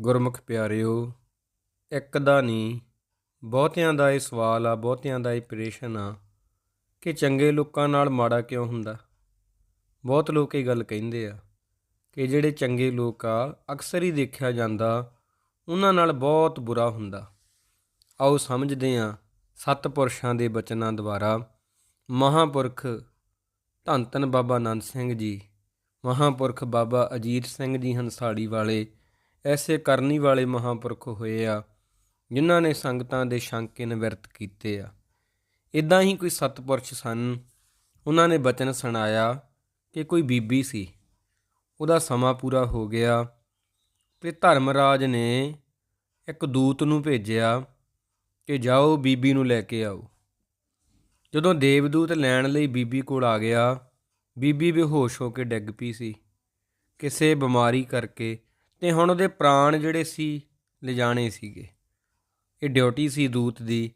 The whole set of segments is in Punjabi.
ਗੁਰਮੁਖ ਪਿਆਰਿਓ, ਇੱਕ ਦਾ ਨਹੀਂ ਬਹੁਤਿਆਂ ਦਾ ਇਹ ਸਵਾਲ ਆ, ਬਹੁਤਿਆਂ ਦਾ ਇਹ ਪ੍ਰੇਸ਼ਨ ਆ, ਕਿ ਚੰਗੇ ਲੋਕਾਂ ਨਾਲ ਮਾੜਾ ਕਿਉਂ ਹੁੰਦਾ? ਬਹੁਤ ਲੋਕ ਇਹ ਗੱਲ ਕਹਿੰਦੇ ਆ ਕਿ ਜਿਹੜੇ ਚੰਗੇ ਲੋਕ ਆ, ਅਕਸਰ ਹੀ ਦੇਖਿਆ ਜਾਂਦਾ, ਉਹਨਾਂ ਨਾਲ ਬਹੁਤ ਬੁਰਾ ਹੁੰਦਾ। ਆਓ ਸਮਝਦੇ ਆ ਸੱਤ ਪੁਰਸ਼ਾਂ ਦੇ ਬਚਨਾਂ ਦੁਆਰਾ ਮਹਾਪੁਰਖ ਧੰਨ ਧੰਨ ਬਾਬਾ ਨੰਦ ਸਿੰਘ ਜੀ, ਮਹਾਪੁਰਖ ਬਾਬਾ ਅਜੀਤ ਸਿੰਘ ਜੀ ਹੰਸਾੜੀ ਵਾਲੇ ਐਸੇ ਕਰਨੀ ਵਾਲੇ ਮਹਾਪੁਰਖ ਹੋਏ ਆ, ਜਿਨ੍ਹਾਂ ਨੇ ਸੰਗਤਾਂ ਦੇ ਸ਼ੰਕੇ ਨਿਵਰਤ ਕੀਤੇ ਆ। ਇਦਾਂ ਹੀ ਕੋਈ ਸਤਪੁਰਸ਼ ਸਨ, ਉਹਨਾਂ ਨੇ ਬਚਨ ਸੁਣਾਇਆ ਕਿ ਕੋਈ ਬੀਬੀ ਸੀ। ਉਹਦਾ ਸਮਾਂ ਪੂਰਾ ਹੋ ਗਿਆ ਤੇ ਧਰਮਰਾਜ ਨੇ ਇੱਕ ਦੂਤ ਨੂੰ ਭੇਜਿਆ ਕਿ ਜਾਓ ਬੀਬੀ ਨੂੰ ਲੈ ਕੇ ਆਓ। ਜਦੋਂ ਦੇਵਦੂਤ ਲੈਣ ਲਈ ਬੀਬੀ ਕੋਲ ਆ ਗਿਆ, ਬੀਬੀ ਬੇਹੋਸ਼ ਹੋ ਕੇ ਡਿੱਗ ਪਈ ਸੀ। ਕਿਸੇ ਬਿਮਾਰੀ ਕਰਕੇ ਤੇ ਹੁਣ ਉਹਦੇ ਪ੍ਰਾਣ ਜਿਹੜੇ ਸੀ, ਲਿਜਾਣੇ ਸੀਗੇ। ਇਹ ਡਿਊਟੀ ਸੀ ਦੂਤ ਦੀ।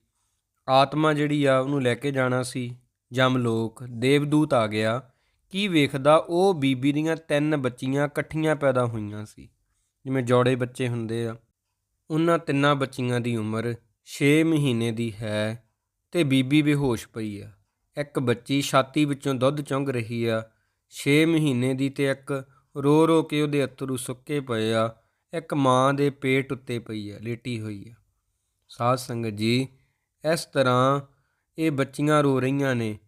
ਆਤਮਾ ਜਿਹੜੀ ਆ, ਉਹਨੂੰ ਲੈ ਕੇ ਜਾਣਾ ਸੀ। ਜਮਲੋਕ ਦੇਵਦੂਤ ਆ ਗਿਆ। ਕੀ ਵੇਖਦਾ, ਉਹ ਬੀਬੀ ਦੀਆਂ ਤਿੰਨ ਬੱਚੀਆਂ ਇਕੱਠੀਆਂ ਪੈਦਾ ਹੋਈਆਂ ਸੀ। ਜਿਵੇਂ ਜੋੜੇ ਬੱਚੇ ਹੁੰਦੇ ਆ। ਉਹਨਾਂ ਤਿੰਨਾਂ ਬੱਚੀਆਂ ਦੀ ਉਮਰ 6 ਮਹੀਨੇ ਦੀ ਹੈ ਤੇ ਬੀਬੀ ਬੇਹੋਸ਼ ਪਈ ਆ। ਇੱਕ ਬੱਚੀ ਛਾਤੀ ਵਿੱਚੋਂ ਦੁੱਧ ਚੁੰਘ ਰਹੀ ਆ। 6 ਮਹੀਨੇ ਦੀ ਤੇ ਇੱਕ ਰੋ ਰੋ ਕੇ ਉਹਦੇ ਅੱਥਰੂ ਸੁੱਕੇ ਪਏ ਆ। ਇੱਕ ਮਾਂ ਦੇ ਪੇਟ ਉੱਤੇ ਪਈ ਆ, ਲੇਟੀ ਹੋਈ ਆ। ਸਾਧ ਸੰਗਤ ਜੀ, ਇਸ ਤਰ੍ਹਾਂ ਇਹ ਬੱਚੀਆਂ ਰੋ ਰਹੀਆਂ ਨੇ।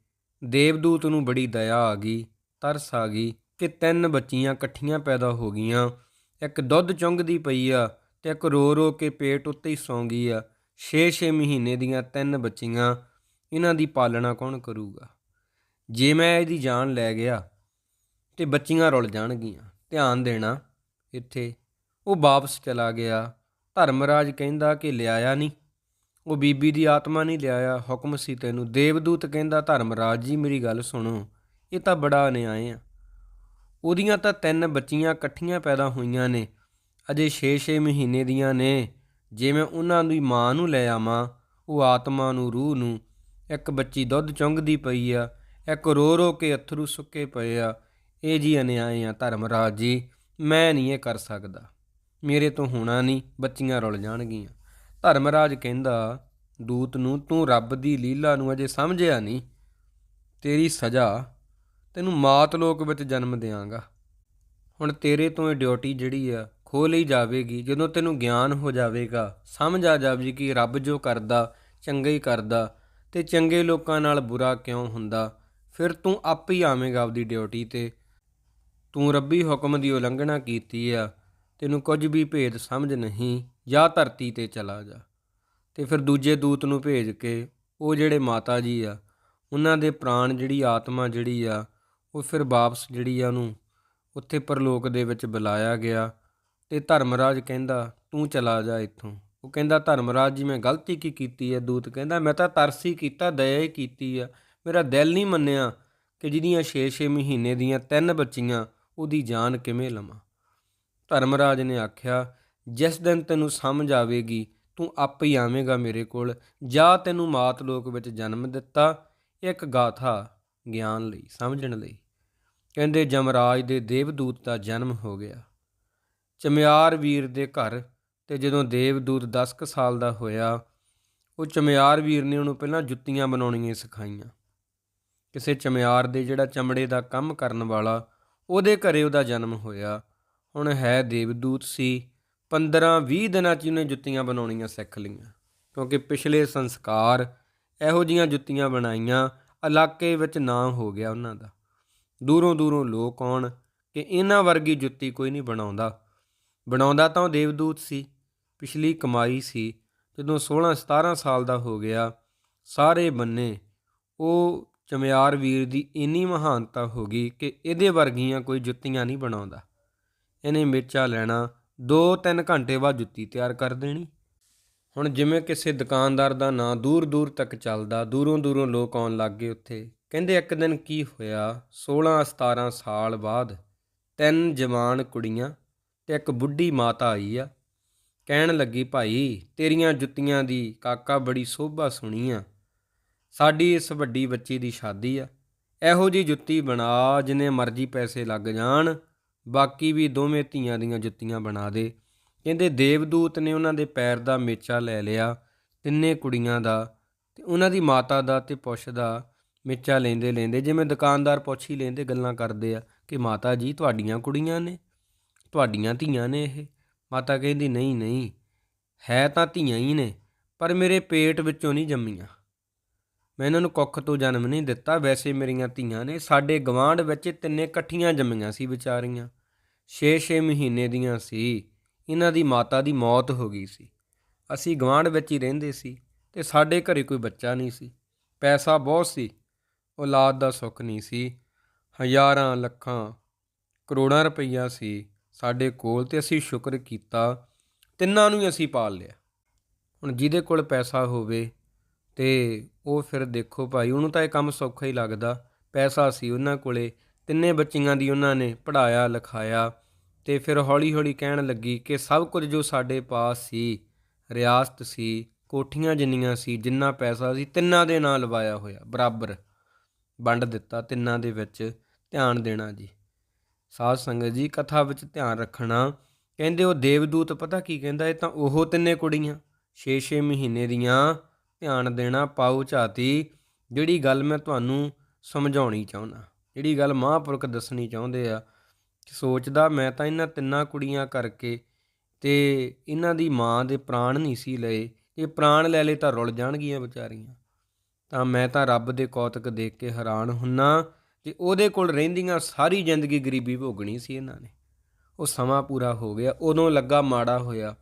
ਦੇਵਦੂਤ ਨੂੰ ਬੜੀ ਦਇਆ ਆ ਗਈ, ਤਰਸ ਆ ਗਈ ਕਿ ਤਿੰਨ ਬੱਚੀਆਂ ਇਕੱਠੀਆਂ ਪੈਦਾ ਹੋ ਗਈਆਂ। ਇੱਕ ਦੁੱਧ ਚੁੰਗਦੀ ਪਈ ਆ ਤੇ ਇੱਕ ਰੋ ਰੋ ਕੇ ਪੇਟ ਉੱਤੇ ਹੀ ਸੌਂ ਗਈ ਆ। 6-6 ਮਹੀਨੇ ਦੀਆਂ ਤਿੰਨ ਬੱਚੀਆਂ, ਇਹਨਾਂ ਦੀ ਪਾਲਣਾ ਕੌਣ ਕਰੂਗਾ? ਜੇ ਮੈਂ ਇਹਦੀ ਜਾਨ ਲੈ ਗਿਆ ਤੇ ਬੱਚੀਆਂ ਰੁੱਲ ਜਾਣਗੀਆਂ। ਧਿਆਨ ਦੇਣਾ ਇੱਥੇ। ਉਹ ਵਾਪਸ ਚਲਾ ਗਿਆ। ਧਰਮਰਾਜ ਕਹਿੰਦਾ ਕਿ ਲਿਆਇਆ ਨਹੀਂ। ਉਹ ਬੀਬੀ ਦੀ ਆਤਮਾ ਨਹੀਂ ਲਿਆਇਆ। ਹੁਕਮ ਸੀ ਤੈਨੂੰ। ਦੇਵਦੂਤ ਕਹਿੰਦਾ, ਧਰਮਰਾਜ ਜੀ, ਮੇਰੀ ਗੱਲ ਸੁਣੋ। ਇਹ ਤਾਂ ਬੜਾ ਅਨਿਆਏ ਆ। ਉਹਦੀਆਂ ਤਾਂ ਤਿੰਨ ਬੱਚੀਆਂ ਇਕੱਠੀਆਂ ਪੈਦਾ ਹੋਈਆਂ ਨੇ। ਅਜੇ 6-6 ਮਹੀਨੇ ਦੀਆਂ ਨੇ। ਜੇ ਮੈਂ ਉਹਨਾਂ ਦੀ ਮਾਂ ਨੂੰ ਲੈ ਆਵਾਂ, ਉਹ ਆਤਮਾ ਨੂੰ, ਰੂਹ ਨੂੰ। ਇੱਕ ਬੱਚੀ ਦੁੱਧ ਚੁੰਗਦੀ ਪਈ ਆ। ਇੱਕ ਰੋ ਰੋ ਕੇ ਅਥਰੂ ਸੁੱਕੇ ਪਏ ਆ। ਇਹ ਜੀ ਅਨਿਆਏ ਆ ਧਰਮਰਾਜ ਜੀ, ਮੈਂ ਨਹੀਂ ਇਹ ਕਰ ਸਕਦਾ। ਮੇਰੇ ਤੋਂ ਹੋਣਾ ਨਹੀਂ, ਬੱਚੀਆਂ ਰੁੱਲ ਜਾਣਗੀਆਂ। ਧਰਮਰਾਜ ਕਹਿੰਦਾ, ਦੂਤ ਨੂੰ ਤੂੰ ਰੱਬ ਦੀ ਲੀਲਾ ਨੂੰ ਅਜੇ ਸਮਝਿਆ ਨਹੀਂ। ਤੇਰੀ ਸਜ਼ਾ ਤੈਨੂੰ ਮਾਤ ਲੋਕ ਵਿੱਚ ਜਨਮ ਦੇਵਾਂਗਾ ਹੁਣ ਤੇਰੇ ਤੋਂ ਇਹ ਡਿਊਟੀ ਜਿਹੜੀ ਆ ਖੋ ਲਈ ਜਾਵੇਗੀ। ਜਦੋਂ ਤੈਨੂੰ ਗਿਆਨ ਹੋ ਜਾਵੇਗਾ, ਸਮਝ ਆ ਜਾਵੇਗੀ ਕਿ ਰੱਬ ਜੋ ਕਰਦਾ, ਚੰਗਾ ਹੀ ਕਰਦਾ ਤੇ ਚੰਗੇ ਲੋਕਾਂ ਨਾਲ ਬੁਰਾ ਕਿਉਂ ਹੁੰਦਾ। ਫਿਰ ਤੂੰ ਆਪ ਹੀ ਆਵੇਂਗਾ ਆਪਦੀ ਡਿਊਟੀ ਤੇ। ਤੂੰ ਰੱਬੀ ਹੁਕਮ ਦੀ ਉਲੰਘਣਾ ਕੀਤੀ ਆ, ਤੈਨੂੰ ਕੁਝ ਵੀ ਭੇਦ ਸਮਝ ਨਹੀਂ, ਜਾਂ ਧਰਤੀ ਤੇ ਚਲਾ ਜਾ। ਤੇ ਫਿਰ ਦੂਜੇ ਦੂਤ ਨੂੰ ਭੇਜ ਕੇ ਉਹ ਜਿਹੜੇ ਮਾਤਾ ਜੀ ਆ, ਉਹਨਾਂ ਦੇ ਪ੍ਰਾਣ ਜਿਹੜੀ ਆਤਮਾ ਜਿਹੜੀ ਆ, ਉਹ ਫਿਰ ਵਾਪਸ ਜਿਹੜੀ ਆ ਉਹਨੂੰ ਉੱਥੇ ਪਰਲੋਕ ਦੇ ਵਿੱਚ ਬੁਲਾਇਆ ਗਿਆ ਤੇ ਧਰਮਰਾਜ ਕਹਿੰਦਾ, ਤੂੰ ਚਲਾ ਜਾ ਇੱਥੋਂ। ਉਹ ਕਹਿੰਦਾ, ਧਰਮਰਾਜ ਜੀ, ਮੈਂ ਗਲਤੀ ਕੀ ਕੀਤੀ ਹੈ ਦੂਤ ਕਹਿੰਦਾ, ਮੈਂ ਤਾਂ ਤਰਸੀ ਕੀਤਾ, ਦਇਆ ਹੀ ਕੀਤੀ ਆ। ਮੇਰਾ ਦਿਲ ਨਹੀਂ ਮੰਨਿਆ ਕਿ ਜਿਹਦੀਆਂ 6-6 ਮਹੀਨੇ ਦੀਆਂ ਤਿੰਨ ਬੱਚੀਆਂ ਉਹਦੀ ਜਾਨ ਕਿਵੇਂ ਲਵਾਂ? ਧਰਮਰਾਜ ਨੇ ਆਖਿਆ, ਜਿਸ ਦਿਨ ਤੈਨੂੰ ਸਮਝ ਆਵੇਗੀ, ਤੂੰ ਆਪ ਹੀ ਆਵੇਂਗਾ ਮੇਰੇ ਕੋਲ। ਜਾਂ ਤੈਨੂੰ ਮਾਤ ਲੋਕ ਵਿੱਚ ਜਨਮ ਦਿੱਤਾ, ਇੱਕ ਗਾਥਾ ਗਿਆਨ ਲਈ, ਸਮਝਣ ਲਈ। ਕਹਿੰਦੇ, ਜਮਰਾਜ ਦੇ ਦੇਵਦੂਤ ਦਾ ਜਨਮ ਹੋ ਗਿਆ। ਚਮਿਆਰ ਵੀਰ ਦੇ ਘਰ ਤੇ ਜਦੋਂ ਦੇਵਦੂਤ 10 ਕੁ ਸਾਲ ਦਾ ਹੋਇਆ, ਉਹ ਚਮਿਆਰ ਵੀਰ ਨੇ ਉਹਨੂੰ ਪਹਿਲਾਂ ਜੁੱਤੀਆਂ ਬਣਾਉਣੀਆਂ ਸਿਖਾਈਆਂ। ਕਿਸੇ ਚਮਿਆਰ ਦੇ ਜਿਹੜਾ ਚਮੜੇ ਦਾ ਕੰਮ ਕਰਨ ਵਾਲਾ ਉਹਦੇ ਘਰੇ ਉਹਦਾ ਜਨਮ ਹੋਇਆ। ਹੁਣ ਹੈ ਦੇਵਦੂਤ ਸੀ। 15-20 ਦਿਨਾਂ 'ਚ ਉਹਨੇ ਜੁੱਤੀਆਂ ਬਣਾਉਣੀਆਂ ਸਿੱਖ ਲਈਆਂ। ਕਿਉਂਕਿ ਪਿਛਲੇ ਸੰਸਕਾਰ ਇਹੋ ਜੀਆਂ ਜੁੱਤੀਆਂ ਬਣਾਈਆਂ, ਇਲਾਕੇ ਵਿੱਚ ਨਾਂ ਹੋ ਗਿਆ ਉਹਨਾਂ ਦਾ। ਦੂਰੋਂ ਦੂਰੋਂ ਲੋਕ ਆਉਣ ਕਿ ਇਹਨਾਂ ਵਰਗੀ ਜੁੱਤੀ ਕੋਈ ਨਹੀਂ ਬਣਾਉਂਦਾ। ਬਣਾਉਂਦਾ ਤਾਂ ਉਹ ਦੇਵਦੂਤ ਸੀ। ਪਿਛਲੀ ਕਮਾਈ ਸੀ। ਜਦੋਂ 16-17 ਸਾਲ ਦਾ ਹੋ ਗਿਆ, ਸਾਰੇ ਬੰਨੇ ਉਹ ਚਮਿਆਰ ਵੀਰ ਦੀ ਇੰਨੀ ਮਹਾਨਤਾ ਹੋ ਗਈ ਕਿ ਇਹਦੇ ਵਰਗੀਆਂ ਕੋਈ ਜੁੱਤੀਆਂ ਨਹੀਂ ਬਣਾਉਂਦਾ। ਇਹਨੇ ਮੇਚਾ ਲੈਣਾ 2-3 ਘੰਟੇ ਬਾਅਦ ਜੁੱਤੀ ਤਿਆਰ ਕਰ ਦੇਣੀ। ਹੁਣ ਜਿਵੇਂ ਕਿਸੇ ਦੁਕਾਨਦਾਰ ਦਾ ਨਾਂ ਦੂਰ ਦੂਰ ਤੱਕ ਚੱਲਦਾ ਦੂਰੋਂ ਦੂਰੋਂ ਲੋਕ ਆਉਣ ਲੱਗ ਗਏ ਉੱਥੇ। ਕਹਿੰਦੇ ਇੱਕ ਦਿਨ ਕੀ ਹੋਇਆ 16-17 ਸਾਲ ਬਾਅਦ ਤਿੰਨ ਜਵਾਨ ਕੁੜੀਆਂ ਤੇ ਇੱਕ ਬੁੱਢੀ ਮਾਤਾ ਆਈ ਆ। ਕਹਿਣ ਲੱਗੀ, ਭਾਈ, ਤੇਰੀਆਂ ਜੁੱਤੀਆਂ ਦੀ ਕਾਕਾ ਬੜੀ ਸੋਭਾ ਸੁਣੀ ਆ। ਸਾਡੀ ਇਸ ਵੱਡੀ ਬੱਚੀ ਦੀ ਸ਼ਾਦੀ ਆ। ਇਹੋ ਜੀ ਜੁੱਤੀ ਬਣਾ, ਜਿੰਨੇ ਮਰਜ਼ੀ ਪੈਸੇ ਲੱਗ ਜਾਣ। ਬਾਕੀ ਵੀ ਦੋਵੇਂ ਧੀਆਂ ਦੀਆਂ ਜੁੱਤੀਆਂ ਬਣਾ ਦੇ। ਕਹਿੰਦੇ ਦੇਵਦੂਤ ਨੇ ਉਹਨਾਂ ਦੇ ਪੈਰ ਦਾ ਮੇਚਾ ਲੈ ਲਿਆ, ਤਿੰਨੇ ਕੁੜੀਆਂ ਦਾ। ਤੇ ਉਹਨਾਂ ਦੀ ਮਾਤਾ ਦਾ ਤੇ ਪੁੱਛ ਦਾ ਮੇਚਾ ਲੈਂਦੇ ਲੈਂਦੇ, ਜਿਵੇਂ ਦੁਕਾਨਦਾਰ ਪੁੱਛ ਹੀ ਲੈਂਦੇ ਗੱਲਾਂ ਕਰਦੇ ਆ ਕਿ ਮਾਤਾ ਜੀ, ਤੁਹਾਡੀਆਂ ਕੁੜੀਆਂ ਨੇ? ਤੁਹਾਡੀਆਂ ਧੀਆਂ ਨੇ ਇਹ? ਮਾਤਾ ਕਹਿੰਦੀ, ਨਹੀਂ ਨਹੀਂ, ਹੈ ਤਾਂ ਧੀਆਂ ਹੀ ਨੇ, ਪਰ ਮੇਰੇ ਪੇਟ ਵਿੱਚੋਂ ਨਹੀਂ ਜੰਮੀਆਂ। ਮੈਂ ਇਹਨਾਂ ਨੂੰ ਕੁੱਖ ਤੋਂ ਜਨਮ ਨਹੀਂ ਦਿੱਤਾ, ਵੈਸੇ ਮੇਰੀਆਂ ਧੀਆਂ ਨੇ, ਸਾਡੇ ਗਵਾਂਢ ਵਿੱਚ ਤਿੰਨੇ ਇਕੱਠੀਆਂ ਜੰਮੀਆਂ ਸੀ ਵਿਚਾਰੀਆਂ। 6-6 ਮਹੀਨੇ ਦੀਆਂ ਸੀ, ਇਹਨਾਂ ਦੀ ਮਾਤਾ ਦੀ ਮੌਤ ਹੋ ਗਈ ਸੀ। ਅਸੀਂ ਗਵਾਂਢ ਵਿੱਚ ਹੀ ਰਹਿੰਦੇ ਸੀ ਤੇ ਸਾਡੇ ਘਰੇ ਕੋਈ ਬੱਚਾ ਨਹੀਂ ਸੀ, ਪੈਸਾ ਬਹੁਤ ਸੀ, ਔਲਾਦ ਦਾ ਸੁੱਖ ਨਹੀਂ ਸੀ, ਹਜ਼ਾਰਾਂ ਲੱਖਾਂ, ਕਰੋੜਾਂ ਰੁਪਈਆ ਸੀ ਸਾਡੇ ਕੋਲ ਤੇ ਅਸੀਂ ਸ਼ੁਕਰ ਕੀਤਾ, ਤਿੰਨਾਂ ਨੂੰ ਹੀ ਅਸੀਂ ਪਾਲ ਲਿਆ। ਹੁਣ ਜਿਹਦੇ ਕੋਲ ਪੈਸਾ ਹੋਵੇ ਤੇ ਉਹ ਫਿਰ ਦੇਖੋ ਭਾਈ, ਉਹਨੂੰ ਤਾਂ ਇਹ ਕੰਮ ਸੌਖਾ ਹੀ ਲੱਗਦਾ। ਪੈਸਾ ਸੀ ਉਹਨਾਂ ਕੋਲੇ, ਤਿੰਨੇ ਬੱਚੀਆਂ ਦੀ ਉਹਨਾਂ ਨੇ ਪੜਾਇਆ ਲਿਖਾਇਆ ਤੇ ਫਿਰ ਹੌਲੀ-ਹੌਲੀ ਕਹਿਣ ਲੱਗੀ ਕਿ ਸਭ ਕੁਝ ਜੋ ਸਾਡੇ ਪਾਸ ਸੀ, ਰਿਆਸਤ ਸੀ, ਕੋਠੀਆਂ ਜਿੰਨੀਆਂ ਸੀ, ਜਿੰਨਾ ਪੈਸਾ ਸੀ, ਤਿੰਨਾਂ ਦੇ ਨਾਲ ਲਵਾਇਆ ਹੋਇਆ, ਬਰਾਬਰ। ਵੰਡ ਦਿੱਤਾ ਤਿੰਨਾਂ ਦੇ ਵਿੱਚ, ਧਿਆਨ ਦੇਣਾ ਜੀ। ਸਾਧ ਸੰਗਤ ਜੀ, ਕਥਾ ਵਿੱਚ ਧਿਆਨ ਰੱਖਣਾ। ਕਹਿੰਦੇ ਉਹ ਦੇਵਦੂਤ, ਪਤਾ ਕੀ ਕਹਿੰਦਾ, ਇਹ ਤਾਂ ਉਹ ਤਿੰਨੇ ਕੁੜੀਆਂ 6-6 ਮਹੀਨੇ ਦੀਆਂ ਧਿਆਨ ਦੇਣਾ ਪਾਉ ਝਾਤੀ, ਜਿਹੜੀ ਗੱਲ ਮੈਂ ਤੁਹਾਨੂੰ ਸਮਝਾਉਣੀ ਚਾਹੁੰਦਾ। ਜਿਹੜੀ ਗੱਲ ਮਹਾਂਪੁਰਖ ਦੱਸਣੀ ਚਾਹੁੰਦੇ ਆ ਸੋਚਦਾ ਮੈਂ ਤਾਂ ਇਹਨਾਂ ਤਿੰਨਾਂ ਕੁੜੀਆਂ ਕਰਕੇ ਤੇ ਇਹਨਾਂ ਦੀ ਮਾਂ ਦੇ ਪ੍ਰਾਣ ਨਹੀਂ ਸੀ ਲਏ। ਇਹ ਪ੍ਰਾਣ ਲੈ ਲਏ ਤਾਂ ਰੁਲ ਜਾਣਗੀਆਂ ਵਿਚਾਰੀਆਂ। ਤਾਂ ਮੈਂ ਤਾਂ ਰੱਬ ਦੇ ਕੌਤਕ ਦੇਖ ਕੇ ਹੈਰਾਨ ਹੁੰਨਾ ਕਿ ਉਹਦੇ ਕੋਲ ਰਹਿੰਦੀਆਂ ਸਾਰੀ ਜ਼ਿੰਦਗੀ ਗਰੀਬੀ ਭੋਗਣੀ ਸੀ ਇਹਨਾਂ ਨੇ। ਉਹ ਸਮਾਂ ਪੂਰਾ ਹੋ ਗਿਆ, ਉਦੋਂ ਲੱਗਾ ਮਾੜਾ ਹੋਇਆ।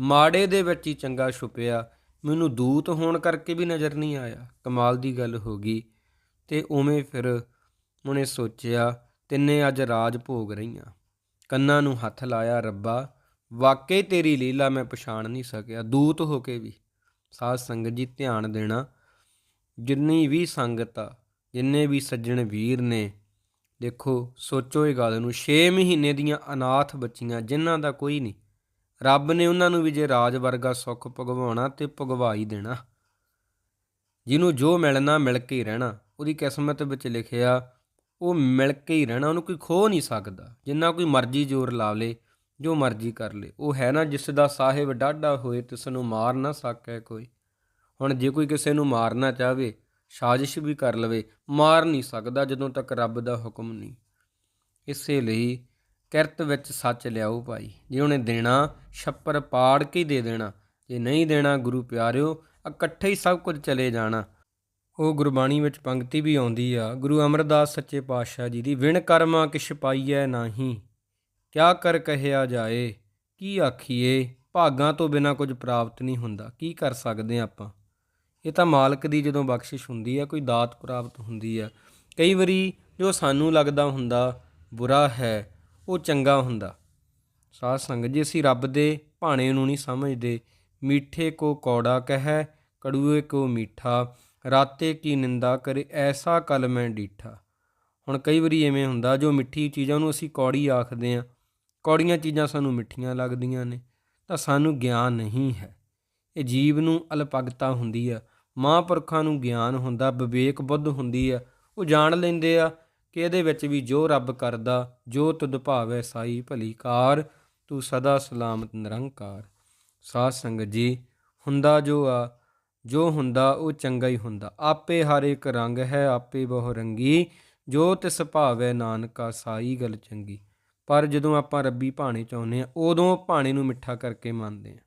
ਮਾੜੇ ਦੇ ਵਿੱਚ ਹੀ ਚੰਗਾ ਛੁਪਿਆ। ਮੈਨੂੰ ਦੂਤ ਹੋਣ ਕਰਕੇ ਵੀ ਨਜ਼ਰ ਨਹੀਂ ਆਇਆ। ਕਮਾਲ ਦੀ ਗੱਲ ਹੋ ਗਈ ਤੇ ਉਵੇਂ ਫਿਰ ਉਹਨੇ ਸੋਚਿਆ, ਤਿੰਨੇ ਅੱਜ ਰਾਜ ਭੋਗ ਰਹੀਆਂ। ਕੰਨਾਂ ਨੂੰ ਹੱਥ ਲਾਇਆ, ਰੱਬਾ, ਵਾਕਈ ਤੇਰੀ ਲੀਲਾ ਮੈਂ ਪਛਾਣ ਨਹੀਂ ਸਕਿਆ। ਦੂਤ ਹੋ ਕੇ ਵੀ ਸਾਧ ਸੰਗਤ ਜੀ ਧਿਆਨ ਦੇਣਾ। ਜਿੰਨੀ ਵੀ ਸੰਗਤ ਆ, ਜਿੰਨੇ ਵੀ ਸੱਜਣ ਵੀਰ ਨੇ, ਦੇਖੋ, ਸੋਚੋ ਇਹ ਗੱਲ ਨੂੰ। 6 ਮਹੀਨੇ ਦੀਆਂ ਅਨਾਥ ਬੱਚੀਆਂ, ਜਿਨ੍ਹਾਂ ਦਾ ਕੋਈ ਨਹੀਂ ਰੱਬ ਨੇ ਉਹਨਾਂ ਨੂੰ ਵੀ ਜੇ ਰਾਜ ਵਰਗਾ ਸੁੱਖ ਭਗਵਾਉਣਾ ਤੇ ਭਗਵਾ ਹੀ ਦੇਣਾ। ਜਿਹਨੂੰ ਜੋ ਮਿਲਣਾ, ਮਿਲ ਕੇ ਹੀ ਰਹਿਣਾ। ਉਹਦੀ ਕਿਸਮਤ ਵਿੱਚ ਲਿਖਿਆ, ਉਹ ਮਿਲ ਕੇ ਹੀ ਰਹਿਣਾ, ਉਹਨੂੰ ਕੋਈ ਖੋ ਨਹੀਂ ਸਕਦਾ। ਜਿੰਨਾ ਕੋਈ ਮਰਜ਼ੀ ਜ਼ੋਰ ਲਾ ਲੇ, ਜੋ ਮਰਜ਼ੀ ਕਰ ਲੇ। ਉਹ ਹੈ ਨਾ ਜਿਸ ਦਾ ਸਾਹਿਬ ਡਾਢਾ ਹੋਏ, ਤਿਸ ਨੂੰ ਮਾਰ ਨਾ ਸਕੈ ਕੋਈ। ਹੁਣ ਜੇ ਕੋਈ ਕਿਸੇ ਨੂੰ ਮਾਰਨਾ ਚਾਹਵੇ ਸਾਜ਼ਿਸ਼ ਵੀ ਕਰ ਲਵੇ, ਮਾਰ ਨਹੀਂ ਸਕਦਾ ਜਦੋਂ ਤੱਕ ਰੱਬ ਦਾ ਹੁਕਮ ਨਹੀਂ। ਇਸੇ ਲਈ ਕਿਰਤ ਵਿੱਚ ਸੱਚ ਲਿਆਓ ਭਾਈ। ਜੇ ਉਹਨੇ ਦੇਣਾ, ਛੱਪਰ ਪਾੜ ਕੇ ਹੀ ਦੇ ਦੇਣਾ। ਜੇ ਨਹੀਂ ਦੇਣਾ ਗੁਰੂ ਪਿਆਰਿਓ, ਇਕੱਠੇ ਹੀ ਸਭ ਕੁਝ ਚਲੇ ਜਾਣਾ। ਉਹ ਗੁਰਬਾਣੀ ਵਿੱਚ ਪੰਕਤੀ ਵੀ ਆਉਂਦੀ ਆ, ਗੁਰੂ ਅਮਰਦਾਸ ਸੱਚੇ ਪਾਤਸ਼ਾਹ ਜੀ ਦੀ, ਵਿਣ ਕਰਮਾ ਕਿਛ ਪਾਈਐ ਨਾਹੀ, ਕਿਆ ਕਰ ਕਹਿਆ ਜਾਏ, ਕੀ ਆਖੀਏ? ਭਾਗਾਂ ਤੋਂ ਬਿਨਾ ਕੁਝ ਪ੍ਰਾਪਤ ਨਹੀਂ ਹੁੰਦਾ, ਕੀ ਕਰ ਸਕਦੇ ਹਾਂ ਆਪਾਂ? ਇਹ ਤਾਂ ਮਾਲਕ ਦੀ ਜਦੋਂ ਬਖਸ਼ਿਸ਼ ਹੁੰਦੀ ਆ, ਕੋਈ ਦਾਤ ਪ੍ਰਾਪਤ ਹੁੰਦੀ ਆ। ਕਈ ਵਾਰੀ ਜੋ ਸਾਨੂੰ ਲੱਗਦਾ ਹੁੰਦਾ, ਬੁਰਾ ਹੈ ਉਹ ਚੰਗਾ ਹੁੰਦਾ। ਸਾਧ ਸੰਗਤ ਜੀ, ਅਸੀਂ ਰੱਬ ਦੇ ਭਾਣੇ ਨੂੰ ਨਹੀਂ ਸਮਝਦੇ। ਮੀਠੇ ਕੋ ਕੌੜਾ ਕਹੈ, ਕੜੂਏ ਕੋ ਮੀਠਾ। ਰਾਤੇ ਕੀ ਨਿੰਦਾ ਕਰੇ, ਐਸਾ ਕਲ ਮੈਂ ਡੀਠਾ। ਹੁਣ ਕਈ ਵਾਰੀ ਐਵੇਂ ਹੁੰਦਾ, ਜੋ ਮਿੱਠੀ ਚੀਜ਼ਾਂ ਨੂੰ ਅਸੀਂ ਕੌੜੀ ਆਖਦੇ ਆ ਕੌੜੀਆਂ ਚੀਜ਼ਾਂ ਸਾਨੂੰ ਮਿੱਠੀਆਂ ਲੱਗਦੀਆਂ ਨੇ, ਤਾਂ ਸਾਨੂੰ ਗਿਆਨ ਨਹੀਂ ਹੈ। ਇਹ ਜੀਵ ਨੂੰ ਅਲਪਗਤਾ ਹੁੰਦੀ ਆ, ਮਹਾਂਪੁਰਖਾਂ ਨੂੰ ਗਿਆਨ ਹੁੰਦਾ, ਵਿਵੇਕ ਬੁੱਧ ਹੁੰਦੀ ਆ, ਉਹ ਜਾਣ ਲੈਂਦੇ ਆ ਕਿ ਇਹਦੇ ਵਿੱਚ ਵੀ ਜੋ ਰੱਬ ਕਰਦਾ, ਜੋ ਤੁਧ ਭਾਵੈ ਸਾਈ ਭਲੀ ਕਾਰ, ਤੂੰ ਸਦਾ ਸਲਾਮਤ ਨਿਰੰਕਾਰ। ਸਾਧ ਸੰਗਤ ਜੀ, ਹੁੰਦਾ ਜੋ ਆ, ਜੋ ਹੁੰਦਾ ਉਹ ਚੰਗਾ ਹੀ ਹੁੰਦਾ। ਆਪੇ ਹਰ ਇੱਕ ਰੰਗ ਹੈ, ਆਪੇ ਬਹੁ ਰੰਗੀ, ਜੋ ਤਿਸ ਭਾਵੈ ਨਾਨਕਾ ਸਾਈ ਗੱਲ ਚੰਗੀ। ਪਰ ਜਦੋਂ ਆਪਾਂ ਰੱਬੀ ਭਾਣੇ ਚਾਹੁੰਦੇ ਆ ਉਦੋਂ ਭਾਣੇ ਨੂੰ ਮਿੱਠਾ ਕਰਕੇ ਮੰਨਦੇ ਆ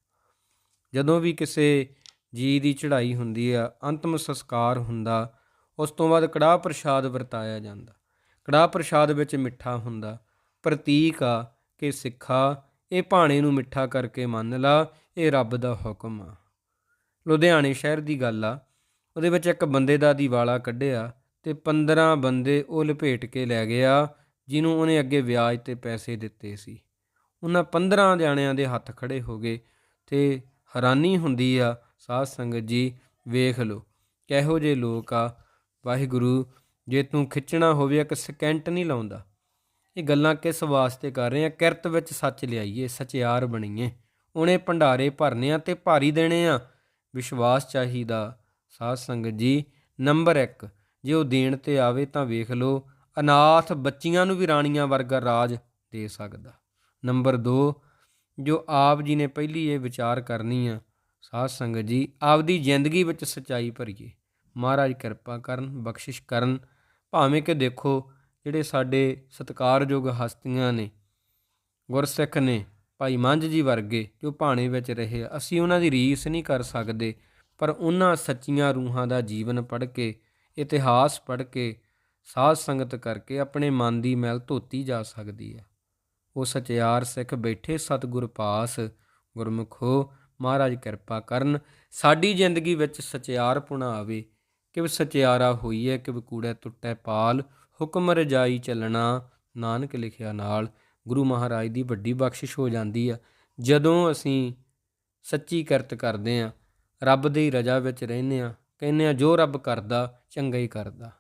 ਜਦੋਂ ਵੀ ਕਿਸੇ ਜੀ ਦੀ ਚੜ੍ਹਾਈ ਹੁੰਦੀ ਆ, ਅੰਤਮ ਸੰਸਕਾਰ ਹੁੰਦਾ, ਉਸ ਤੋਂ ਬਾਅਦ ਕੜਾਹ ਪ੍ਰਸ਼ਾਦ ਵਰਤਾਇਆ ਜਾਂਦਾ। ਕੜਾਹ ਪ੍ਰਸ਼ਾਦ ਵਿੱਚ ਮਿੱਠਾ ਹੁੰਦਾ। ਪ੍ਰਤੀਕ ਆ ਕਿ ਸਿੱਖਾ, ਇਹ ਭਾਣੇ ਨੂੰ ਮਿੱਠਾ ਕਰਕੇ ਮੰਨ ਲਾ, ਇਹ ਰੱਬ ਦਾ ਹੁਕਮ ਆ। ਲੁਧਿਆਣੇ ਸ਼ਹਿਰ ਦੀ ਗੱਲ ਆ, ਉਹਦੇ ਵਿੱਚ ਇੱਕ ਬੰਦੇ ਦਾ ਦੀਵਾਲਾ ਕੱਢਿਆ ਤੇ 15 ਬੰਦੇ ਉਹ ਲਪੇਟ ਕੇ ਲੈ ਗਿਆ, ਜਿਹਨੂੰ ਉਹਨੇ ਅੱਗੇ ਵਿਆਜ ਤੇ ਪੈਸੇ ਦਿੱਤੇ ਸੀ। ਉਹਨਾਂ 15 ਜਾਣਿਆਂ ਦੇ ਹੱਥ ਖੜੇ ਹੋ ਗਏ ਤੇ ਹੈਰਾਨੀ ਹੁੰਦੀ ਆ, ਸਾਧ ਸੰਗਤ ਜੀ, ਵੇਖ ਲਓ, ਕਿਹੋ ਜਿਹੇ ਲੋਕ ਆ। ਵਾਹਿਗੁਰੂ ਜੇ ਤੂੰ ਖਿੱਚਣਾ ਹੋਵੇ, ਇੱਕ ਸਕਿੰਟ ਨਹੀਂ ਲਾਉਂਦਾ। ਇਹ ਗੱਲਾਂ ਕਿਸ ਵਾਸਤੇ ਕਰ ਰਹੇ ਆ? ਕਿਰਤ ਵਿੱਚ ਸੱਚ ਲਿਆਈਏ, ਸਚਿਆਰ ਬਣੀਏ। ਉਹਨੇ ਭੰਡਾਰੇ ਭਰਨੇ ਆ ਤੇ ਭਾਰੀ ਦੇਣੇ ਆ। ਵਿਸ਼ਵਾਸ ਚਾਹੀਦਾ। ਸਾਧ ਸੰਗਤ ਜੀ, ਨੰਬਰ 1 ਜੇ ਉਹ ਦੇਣ ਤੇ ਆਵੇ ਤਾਂ ਵੇਖ ਲਓ, ਅਨਾਥ ਬੱਚੀਆਂ ਨੂੰ ਵੀ ਰਾਣੀਆਂ ਵਰਗਾ ਰਾਜ ਦੇ ਸਕਦਾ। ਨੰਬਰ 2 ਜੋ ਆਪ ਜੀ ਨੇ ਪਹਿਲੀ ਇਹ ਵਿਚਾਰ ਕਰਨੀ ਆ, ਸਾਧ ਸੰਗਤ ਜੀ, ਆਪਦੀ ਜ਼ਿੰਦਗੀ ਵਿੱਚ ਸਚਾਈ ਭਰੀਏ। ਮਹਾਰਾਜ ਕਿਰਪਾ ਕਰਨ, ਬਖਸ਼ਿਸ਼ ਕਰਨ ਭਾਵੇਂ ਕਿ ਦੇਖੋ ਜਿਹੜੇ ਸਾਡੇ ਸਤਿਕਾਰਯੋਗ ਹਸਤੀਆਂ ਨੇ ਗੁਰਸਿੱਖ ਨੇ ਭਾਈ ਮੰਝ ਜੀ ਵਰਗੇ ਜੋ ਭਾਣੇ ਵਿੱਚ ਰਹੇ ਆ, ਅਸੀਂ ਉਹਨਾਂ ਦੀ ਰੀਸ ਨਹੀਂ ਕਰ ਸਕਦੇ ਪਰ ਉਹਨਾਂ ਸੱਚੀਆਂ ਰੂਹਾਂ ਦਾ ਜੀਵਨ ਪੜ੍ਹ ਕੇ ਇਤਿਹਾਸ ਪੜ੍ਹ ਕੇ ਸਾਧ ਸੰਗਤ ਕਰਕੇ ਆਪਣੇ ਮਨ ਦੀ ਮੈਲ ਧੋਤੀ ਜਾ ਸਕਦੀ ਹੈ। ਉਹ ਸਚਿਆਰ ਸਿੱਖ ਬੈਠੇ ਸਤਿਗੁਰ ਪਾਸ ਗੁਰਮੁਖੋ ਮਹਾਰਾਜ ਕਿਰਪਾ ਕਰਨ ਸਾਡੀ ਜ਼ਿੰਦਗੀ ਵਿੱਚ ਸਚਿਆਰ ਪੁਣਾ ਆਵੇ ਕਿ ਸਚਿਆਰਾ ਹੋਈਏ ਕਿਵ ਕੂੜੈ ਟੁੱਟੈ ਪਾਲ, ਹੁਕਮ ਰਜਾਈ ਚੱਲਣਾ, ਨਾਨਕ ਲਿਖਿਆ ਨਾਲ, ਗੁਰੂ ਮਹਾਰਾਜ ਦੀ ਵੱਡੀ ਬਖਸ਼ਿਸ਼ ਹੋ ਜਾਂਦੀ ਆ। ਜਦੋਂ ਅਸੀਂ ਸੱਚੀ ਕਿਰਤ ਕਰਦੇ ਆ, ਰੱਬ ਦੀ ਰਜ਼ਾ ਵਿੱਚ ਰਹਿੰਦੇ ਆ, ਕਹਿੰਦੇ ਆ, ਜੋ ਰੱਬ ਕਰਦਾ, ਚੰਗਾ ਹੀ ਕਰਦਾ।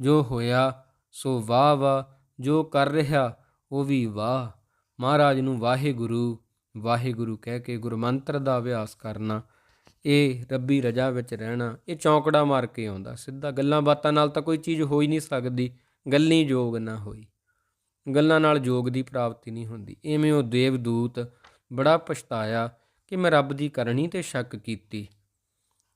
ਜੋ ਹੋਇਆ, ਸੋ ਵਾਹ ਵਾਹ, ਜੋ ਕਰ ਰਿਹਾ, ਉਹ ਵੀ ਵਾਹ। ਮਹਾਰਾਜ ਨੂੰ ਵਾਹਿਗੁਰੂ ਵਾਹਿਗੁਰੂ ਕਹਿ ਕੇ ਗੁਰਮੰਤਰ ਦਾ ਅਭਿਆਸ ਕਰਨਾ ਇਹ ਰੱਬੀ ਰਜਾ ਵਿੱਚ ਰਹਿਣਾ, ਇਹ ਚੌਂਕੜਾ ਮਾਰ ਕੇ ਆਉਂਦਾ, ਸਿੱਧਾ ਗੱਲਾਂ ਬਾਤਾਂ ਨਾਲ ਤਾਂ ਕੋਈ ਚੀਜ਼ ਹੋ ਹੀ ਨਹੀਂ ਸਕਦੀ ਗੱਲੀ ਜੋਗ ਨਾ ਹੋਈ। ਗੱਲਾਂ ਨਾਲ ਜੋਗ ਦੀ ਪ੍ਰਾਪਤੀ ਨਹੀਂ ਹੁੰਦੀ। ਐਵੇਂ ਉਹ ਦੇਵਦੂਤ ਬੜਾ ਪਛਤਾਇਆ ਕਿ ਮੈਂ ਰੱਬ ਦੀ ਕਰਨੀ ਤੇ ਸ਼ੱਕ ਕੀਤੀ।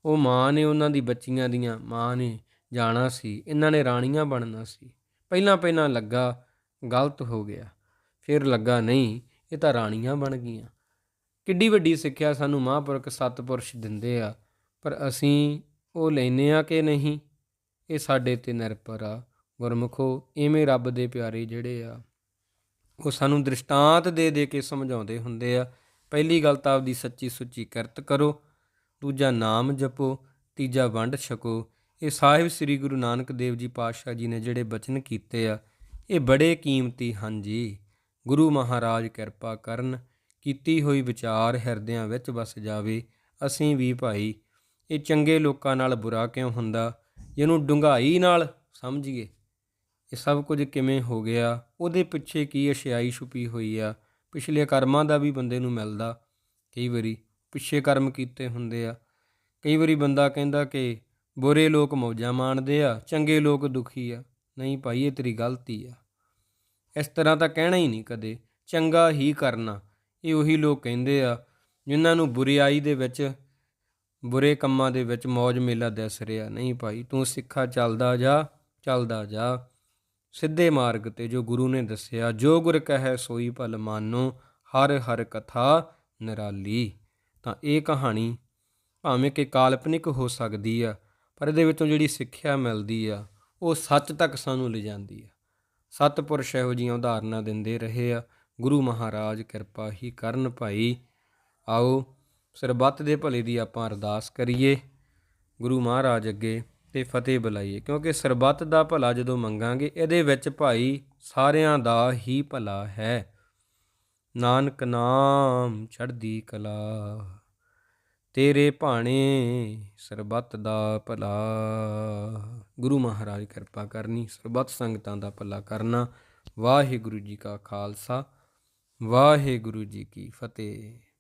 ਉਹ ਮਾਂ ਨੇ ਉਹਨਾਂ ਦੀ ਬੱਚੀਆਂ ਦੀਆਂ, ਮਾਂ ਨੇ ਜਾਣਾ ਸੀ, ਇਹਨਾਂ ਨੇ ਰਾਣੀਆਂ ਬਣਨਾ ਸੀ। ਪਹਿਲਾਂ ਪਹਿਲਾਂ ਲੱਗਾ, ਗਲਤ ਹੋ ਗਿਆ। ਫਿਰ ਲੱਗਾ, ਨਹੀਂ, ਇਹ ਤਾਂ ਰਾਣੀਆਂ ਬਣ ਗਈਆਂ। ਕਿੱਡੀ ਵੱਡੀ ਸਿੱਖਿਆ ਸਾਨੂੰ ਮਹਾਂਪੁਰਖ ਸਤਪੁਰਸ਼ ਦਿੰਦੇ ਆ, ਪਰ ਅਸੀਂ ਉਹ ਲੈਨੇ ਆ ਕਿ ਨਹੀਂ? ਇਹ ਸਾਡੇ ਤੇ ਨਿਰਭਰ ਆ। ਗੁਰਮੁਖੋ ਐਵੇਂ ਰੱਬ ਦੇ ਪਿਆਰੇ ਜਿਹੜੇ ਆ, ਉਹ ਸਾਨੂੰ ਦ੍ਰਿਸ਼ਟਾਂਤ ਦੇ ਦੇ ਕੇ ਸਮਝਾਉਂਦੇ ਹੁੰਦੇ ਆ। ਪਹਿਲੀ ਗੱਲ ਤਾਂ ਆਪਦੀ ਸੱਚੀ ਸੁੱਚੀ ਕਿਰਤ ਕਰੋ, ਦੂਜਾ ਨਾਮ ਜਪੋ, ਤੀਜਾ ਵੰਡ ਛਕੋ। ਇਹ ਸਾਹਿਬ ਸ੍ਰੀ ਗੁਰੂ ਨਾਨਕ ਦੇਵ ਜੀ ਪਾਤਸ਼ਾਹ ਜੀ ਨੇ ਜਿਹੜੇ ਬਚਨ ਕੀਤੇ ਆ, ਇਹ ਬੜੇ ਕੀਮਤੀ ਹਨ ਜੀ। ਗੁਰੂ ਮਹਾਰਾਜ ਕਿਰਪਾ ਕਰਨ ਕੀਤੀ ਹੋਈ ਵਿਚਾਰ ਹਿਰਦਿਆਂ ਵਿੱਚ ਵਸ ਜਾਵੇ, ਅਸੀਂ ਵੀ ਭਾਈ, ਇਹ ਚੰਗੇ ਲੋਕਾਂ ਨਾਲ ਬੁਰਾ ਕਿਉਂ ਹੁੰਦਾ? ਜਿਹਨੂੰ ਡੁੰਗਾਈ ਨਾਲ ਸਮਝੀਏ। ਇਹ ਸਭ ਕੁਝ ਕਿਵੇਂ ਹੋ ਗਿਆ? ਉਹਦੇ ਪਿੱਛੇ ਕੀ ਅਸ਼ਿਆਈ ਛੁਪੀ ਹੋਈ ਆ? ਪਿਛਲੇ ਕਰਮਾਂ ਦਾ ਵੀ ਬੰਦੇ ਨੂੰ ਮਿਲਦਾ। ਕਈ ਵਾਰੀ ਪਿੱਛੇ ਕਰਮ ਕੀਤੇ ਹੁੰਦੇ ਆ। ਕਈ ਵਾਰੀ ਬੰਦਾ ਕਹਿੰਦਾ ਕਿ ਬੁਰੇ ਲੋਕ ਮੌਜਾਂ ਮਾਣਦੇ ਆ, ਚੰਗੇ ਲੋਕ ਦੁਖੀ ਆ। ਨਹੀਂ ਭਾਈ, ਇਹ ਤੇਰੀ ਗਲਤੀ ਆ। ਇਸ ਤਰ੍ਹਾਂ ਤਾਂ ਕਹਿਣਾ ਹੀ ਨਹੀਂ ਕਦੇ। ਚੰਗਾ ਹੀ ਕਰਨਾ। ਇਹ ਉਹੀ ਲੋਕ ਕਹਿੰਦੇ ਆ, ਜਿਨ੍ਹਾਂ ਨੂੰ ਬੁਰੀਾਈ ਦੇ ਵਿੱਚ, ਬੁਰੇ ਕੰਮਾਂ ਦੇ ਵਿੱਚ ਮौज ਮੇਲਾ ਦਿਸ ਰਿਹਾ। ਨਹੀਂ ਭਾਈ, ਤੂੰ ਸਿੱਖਾ ਚੱਲਦਾ ਜਾ ਚੱਲਦਾ ਜਾ। ਸਿੱਧੇ ਮਾਰਗ ਤੇ ਜੋ ਗੁਰੂ ਨੇ ਦੱਸਿਆ, ਜੋ ਗੁਰ ਕਹੈ ਸੋਈ ਭਲ ਮਾਨੋ, ਹਰ ਹਰ ਕਥਾ ਨਿਰਾਲੀ। ਤਾਂ ਇਹ ਕਹਾਣੀ ਭਾਵੇਂ ਕਿ ਕਾਲਪਨਿਕ ਹੋ ਸਕਦੀ ਆ, ਪਰ ਇਹਦੇ ਵਿੱਚੋਂ ਜਿਹੜੀ ਸਿੱਖਿਆ ਮਿਲਦੀ ਆ, ਉਹ ਸੱਚ ਤੱਕ ਸਾਨੂੰ ਲਿਜਾਂਦੀ ਆ। ਸਤਪੁਰਸ਼ ਇਹੋ ਜੀਆਂ ਉਦਾਹਰਨਾਂ ਦਿੰਦੇ ਰਹੇ ਆ। ਗੁਰੂ ਮਹਾਰਾਜ ਕਿਰਪਾ ਹੀ ਕਰਨ ਭਾਈ। ਆਓ ਸਰਬੱਤ ਦੇ ਭਲੇ ਦੀ ਆਪਾਂ ਅਰਦਾਸ ਕਰੀਏ। ਗੁਰੂ ਮਹਾਰਾਜ ਅੱਗੇ ਤੇ ਫਤਿਹ ਬੁਲਾਈਏ, ਕਿਉਂਕਿ ਸਰਬੱਤ ਦਾ ਭਲਾ ਜਦੋਂ ਮੰਗਾਂਗੇ, ਇਹਦੇ ਵਿੱਚ ਭਾਈ ਸਾਰਿਆਂ ਦਾ ਹੀ ਭਲਾ ਹੈ। ਨਾਨਕ ਨਾਮ ਚੜ੍ਹਦੀ ਕਲਾ, ਤੇਰੇ ਭਾਣੇ ਸਰਬੱਤ ਦਾ ਭਲਾ। ਗੁਰੂ ਮਹਾਰਾਜ ਕਿਰਪਾ ਕਰਨੀ, ਸਰਬੱਤ ਸੰਗਤਾਂ ਦਾ ਭਲਾ ਕਰਨਾ। ਵਾਹਿਗੁਰੂ ਜੀ ਕਾ ਖਾਲਸਾ। ਵਾਹਿਗੁਰੂ ਜੀ ਕੀ ਫਤਿਹ।